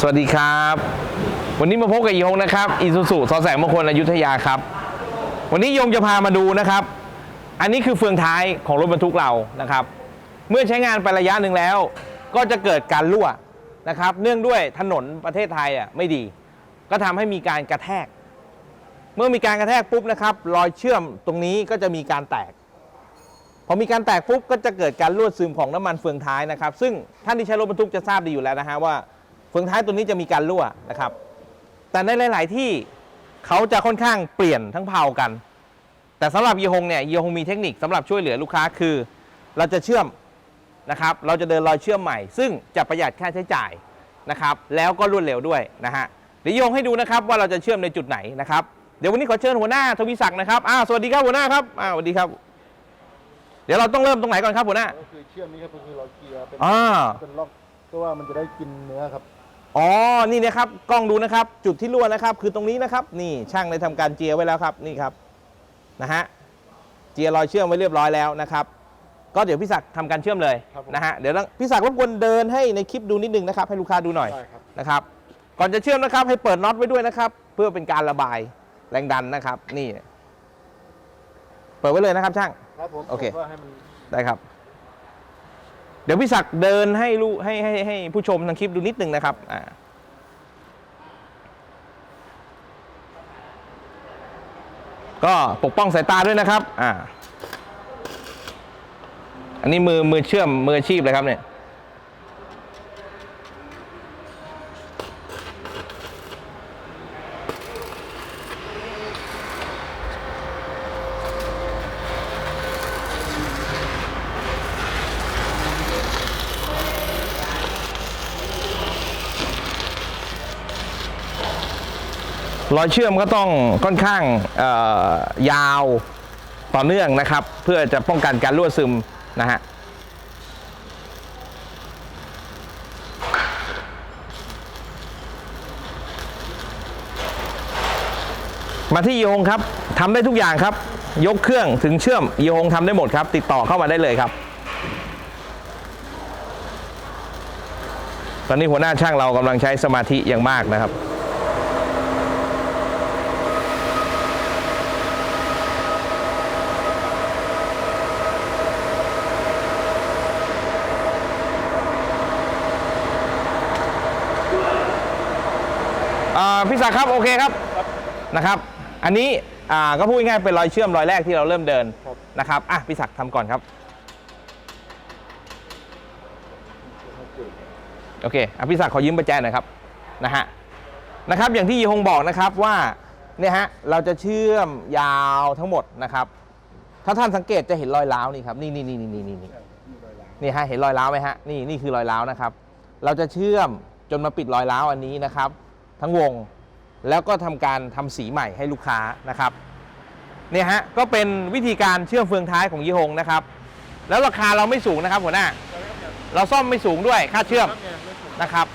สวัสดีครับ วันนี้มาพบกับอีฮงนะครับอีซูซูซอแสงมงคลอยุธยาครับ วันนี้ยงจะพามาดูนะครับ อันนี้คือเฟืองท้ายของรถบรรทุกเรานะครับ เมื่อใช้งานไประยะหนึ่งแล้ว ก็จะเกิดการรั่วนะครับ เนื่องด้วยถนนประเทศไทยอะไม่ดี ก็ทำให้มีการกระแทก เมื่อมีการกระแทกปุ๊บนะครับ รอยเชื่อมตรงนี้ก็จะมีการแตกพอมีการแตกปุ๊บก็จะเกิดการรั่วซึมของน้ำมันเฟืองท้ายนะครับ ซึ่งท่านที่ใช้รถบรรทุกจะทราบดีอยู่แล้วนะฮะว่า เฟืองท้ายตัวนี้จะมีการรั่วนะครับ แต่ในหลาย ๆ ที่เขาจะค่อนข้างเปลี่ยนทั้งเผากัน แต่สำหรับยีฮงเนี่ยยีฮงมีเทคนิคสำหรับช่วยเหลือลูกค้าคือ เราจะเชื่อมนะครับ เราจะเดินรอยเชื่อมใหม่ ซึ่งจะประหยัดค่าใช้จ่ายนะครับ แล้วก็รวดเร็วด้วยนะฮะเดี๋ยวยีฮงให้ดูนะครับว่าเราจะเชื่อมในจุดไหนนะครับเดี๋ยววันนี้ขอเชิญหัวหน้าทวีศักดิ์นะครับอ้าวสวัสดีครับหัวหน้าครับอ้าวสวัสดีครับ เดี๋ยวเราต้องเริ่มตรงไหนก่อนครับหัวหน้าก็คือเชื่อมนี้ครับก็คือเราเกียร์เป็นอ่าเป็นล็อกเพราะว่ามันจะได้กินเนื้อครับ อ๋อ นี่นะครับ กล้องดูนะครับ จุดที่รั่วนะครับ คือตรงนี้นะครับ นี่ช่างได้ทำการเจียไว้แล้วครับ นี่ครับ นะฮะ เจียรอยเชื่อมไว้เรียบร้อยแล้วนะครับ ก็เดี๋ยวพี่ศักดิ์ทำการเชื่อมเลยครับผมนะฮะ เดี๋ยวพี่ศักดิ์รบกวนเดินให้ในคลิปดูนิดนึงนะครับ ให้ลูกค้าดูหน่อยได้ครับนะครับ ก่อนจะเชื่อมนะครับ ให้เปิดน็อตไว้ด้วยนะครับ เพื่อเป็นการระบายแรงดันนะครับ นี่ เปิดไว้เลยนะครับช่าง ครับผม โอเคก็ให้มันได้ครับ เดี๋ยวพี่ศักดิ์เดินให้ลูกให้ให้ให้ผู้ชมทางคลิปดูนิดนึงนะครับอ่าก็ปกป้องสายตาด้วยนะครับอ่าอันนี้มือมือเชื่อมมืออาชีพเลยครับเนี่ย รอยเชื่อมก็ต้องค่อนข้างยาวต่อเนื่องนะครับ เพื่อจะป้องกันการรั่วซึมนะฮะมาที่ยีฮงครับทำได้ทุกอย่างครับ ยกเครื่องถึงเชื่อมยีฮงทำได้หมดครับ ติดต่อเข้ามาได้เลยครับ ตอนนี้หัวหน้าช่างเรากำลังใช้สมาธิอย่างมากนะครับ อ่าพี่ศักดิ์ครับโอเคครับนะครับ อันนี้อ่าก็พูดง่ายๆเป็นรอยเชื่อมรอยแรกที่เราเริ่มเดินครับ นะครับอะพี่ศักดิ์ทำก่อนครับโอเคอะพี่ศักดิ์ขอยืมประแจหน่อยครับนะฮะนะครับอย่างที่ยีฮงบอกนะครับว่าเนี่ยฮะเราจะเชื่อมยาวทั้งหมดนะครับ ถ้าท่านสังเกตจะเห็นรอยร้าวนี่ครับนี่นี่นี่นี่นี่นี่มีรอยร้าวนี่ฮะเห็นรอยร้าวไหมฮะนี่นี่คือรอยร้าวนะครับ เราจะเชื่อมจนมาปิดรอยร้าวอันนี้นะครับ ทั้งวง แล้วก็ทำการทำสีใหม่ให้ลูกค้านะครับเนี่ยฮะก็เป็นวิธีการเชื่อมเฟืองท้ายของยี่หงนะครับ แล้วราคาเราไม่สูงนะครับหัวหน้า เราซ่อมไม่สูงด้วยค่าเชื่อมนะครับ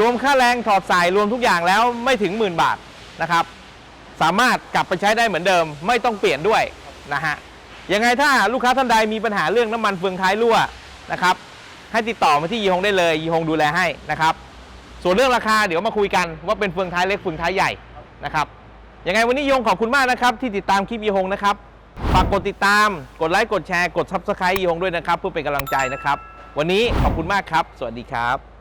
รวมค่าแรงถอดสายรวมทุกอย่างแล้วไม่ถึงหมื่นบาทนะครับ สามารถกลับไปใช้ได้เหมือนเดิม ไม่ต้องเปลี่ยนด้วยนะฮะยังไงถ้าลูกค้าท่านใดมีปัญหาเรื่องน้ำมันเฟืองท้ายรั่วนะครับ ให้ติดต่อมาที่ยีฮงได้เลยยีฮงดูแลให้นะครับ ส่วนเรื่องราคาเดี๋ยวมาคุยกันว่าเป็นเฟืองท้ายเล็กเฟืองท้ายใหญ่นะครับยังไงวันนี้ยงขอบคุณมากนะครับ ที่ติดตามคลิปยีฮงนะครับฝากกดติดตาม กดไลค์กดแชร์กดซับสไครต์ยีฮงด้วยนะครับ เพื่อเป็นกำลังใจนะครับ วันนี้ขอบคุณมากครับ สวัสดีครับ